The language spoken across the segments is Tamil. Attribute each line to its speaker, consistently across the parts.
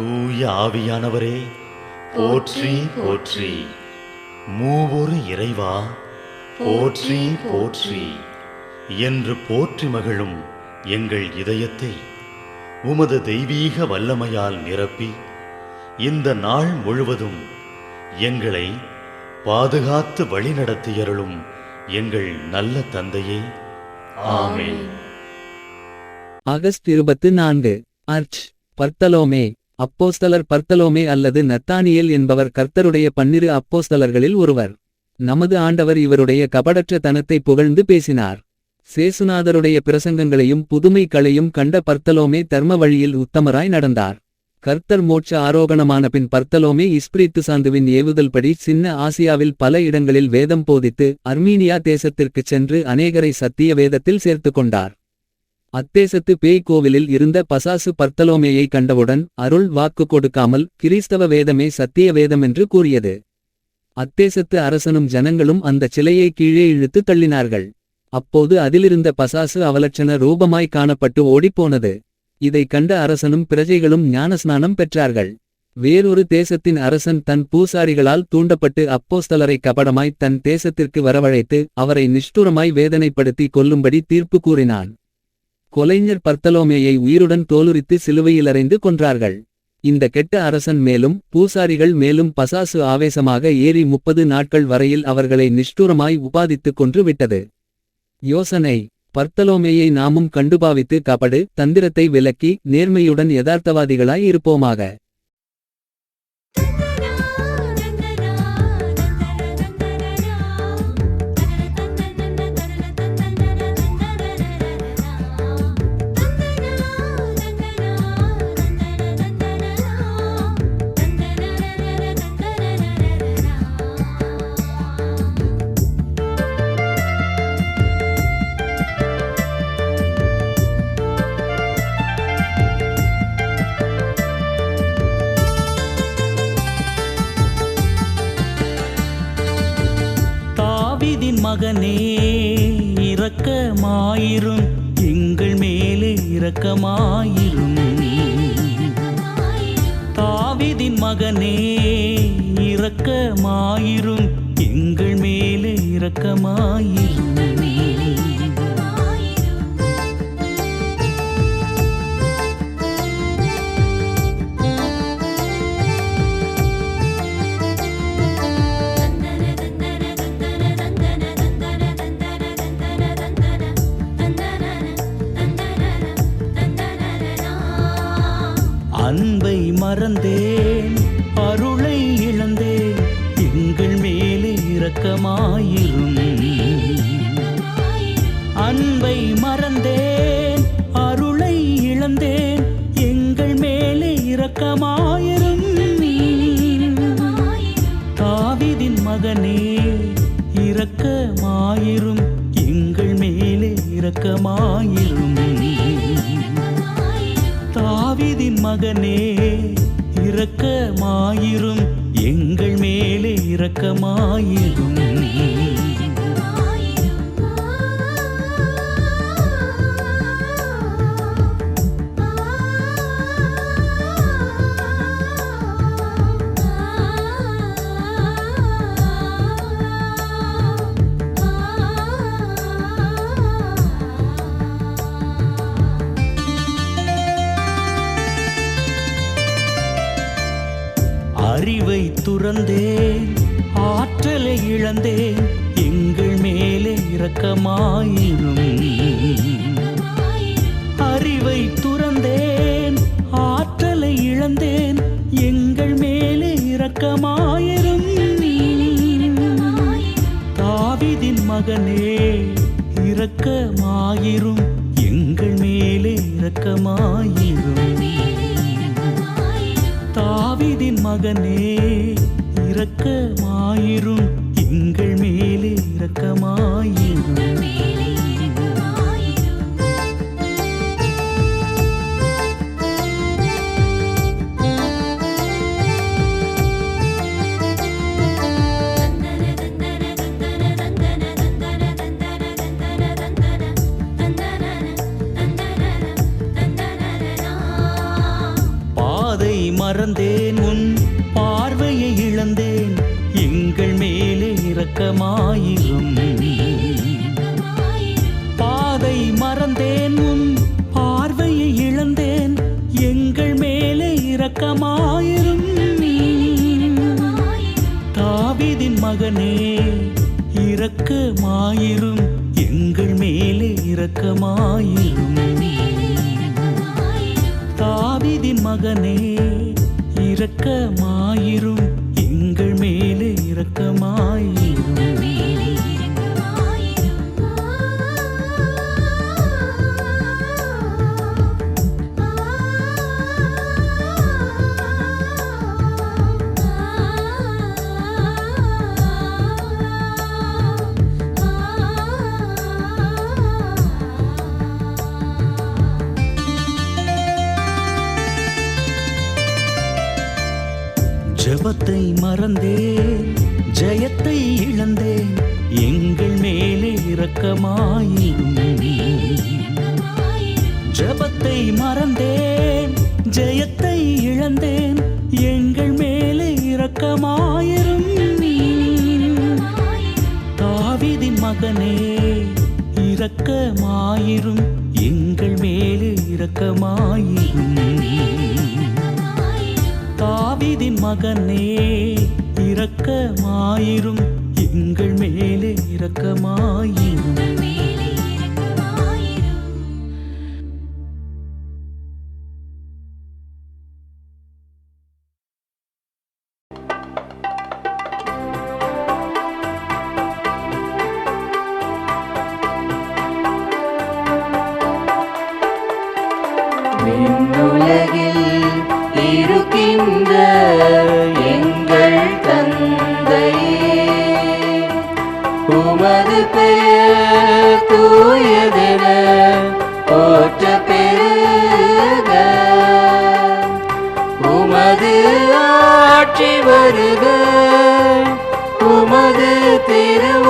Speaker 1: தூய ஆவியானவரே போற்றி போற்றி. மூவொரு இறைவா போற்றி போற்றி. என்று போற்றி மகிழும் எங்கள் இதயத்தை. உமது தெய்வீக வல்லமையால் நிரப்பி இந்த நாள் முழுவதும் எங்களை பாதுகாத்து வழிநடத்தியருளும் எங்கள் நல்ல தந்தையே. ஆமே
Speaker 2: ஆகஸ்ட் இருபத்து நான்கு அர்ச் பர்த்தலோமே. அப்போஸ்தலர் பர்த்தலோமே அல்லது நத்தானியேல் என்பவர் கர்த்தருடைய பன்னிரு அப்போஸ்தலர்களில் ஒருவர். நமது ஆண்டவர் இவருடைய கபடற்ற தனத்தை புகழ்ந்து பேசினார். சேசுநாதருடைய பிரசங்கங்களையும் புதுமைகளையும் கண்ட பர்த்தலோமே தர்ம வழியில் உத்தமராய் நடந்தார். கர்த்தர் மோட்ச ஆரோகணமான பின் பர்த்தலோமே இஸ்பிரித்து சாந்துவின் ஏவுதல்படி சின்ன ஆசியாவில் பல இடங்களில் வேதம் போதித்து அர்மீனியா தேசத்திற்குச் சென்று அநேகரை சத்திய வேதத்தில் சேர்த்துக் கொண்டார். அத்தேசத்து பேய் கோவிலில் இருந்த பசாசு பர்த்தலோமேயை கண்டவுடன் அருள் வாக்கு கொடுக்காமல் கிறிஸ்தவ வேதமே சத்திய வேதமென்று கூறியது. அத்தேசத்து அரசனும் ஜனங்களும் அந்தச் சிலையை கீழே இழுத்து தள்ளினார்கள். அப்போது அதிலிருந்த பசாசு அவலட்சண ரூபமாய் காணப்பட்டு ஓடிப்போனது. இதைக் கண்ட அரசனும் பிரஜைகளும் ஞானஸ்நானம் பெற்றார்கள். வேறொரு தேசத்தின் அரசன் தன் பூசாரிகளால் தூண்டப்பட்டு அப்போஸ்தலரை கபடமாய் தன் தேசத்திற்கு வரவழைத்து அவரை நிஷ்டூரமாய் வேதனைப்படுத்தி கொல்லும்படி தீர்ப்பு கூறினான். கொலைஞர் பர்த்தலோமேயை உயிருடன் தோலுரித்து சிலுவையில் அறைந்து கொன்றார்கள். இந்த கெட்ட அரசன் மேலும் பூசாரிகள் மேலும் பசாசு ஆவேசமாக ஏறி முப்பது நாட்கள் வரையில் அவர்களை நிஷ்டூரமாய் உபாதித்துக் கொன்று விட்டது. யோசனை பர்த்தலோமேயை நாமும் கண்டுபாவித்து கபடு தந்திரத்தை விலக்கி நேர்மையுடன் யதார்த்தவாதிகளாய் இருப்போமாக.
Speaker 3: இறக்கமாயிரும் தாவிதின் மகனே இறக்கமாயிரும் எங்கள் மேலே இறக்கமாயிரும் இரக்கமாயிரும் தாவிதின் மகனே இரக்கமாயிரும். எங்கள் மேலே இரக்கமாயிரும். இழந்தேன். எங்கள் மேலே இரக்கமாயிரும் அறிவை துறந்தேன். ஆற்றலை இழந்தேன். எங்கள் மேலே இரக்கமாயிரும். தாவிதின் மகனே இரக்கமாயிரும். எங்கள் மேலே இரக்கமாயிரும். தாவிதின் மகனே இரக்கமாயிரும். எங்கள் மேலே இரக்கமாயிரும் எங்கள் மேலே இரக்கமாயிரும் தாவிதின் மகனே இரக்கமாயிரும் எங்கள் மேலே இரக்கமாயிரும். ஜபத்தை மறந்தேன் ஜெயத்தை இழந்தேன் எங்கள் மேலே இரக்கமாயிரும். ஜபத்தை மறந்தேன் ஜெயத்தை இழந்தேன் எங்கள் மேலே இரக்கமாயிரும். தாவீதின் மகனே இரக்கமாயிரும் எங்கள் மேலே இரக்கமாயிரும். தாவீதின் மகனே இரக்கமாயிரும். எங்கள் மேலே இரக்கமாயிரும்.
Speaker 4: உமது பெயர் தூயதென போற்ற பெருக உமது ஆட்சி வருக. உமது திருவ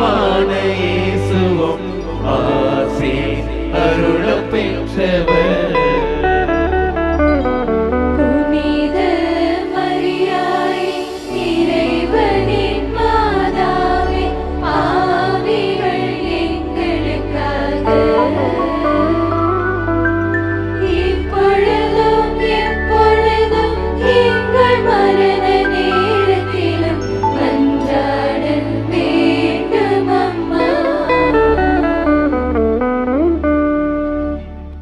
Speaker 5: Mama.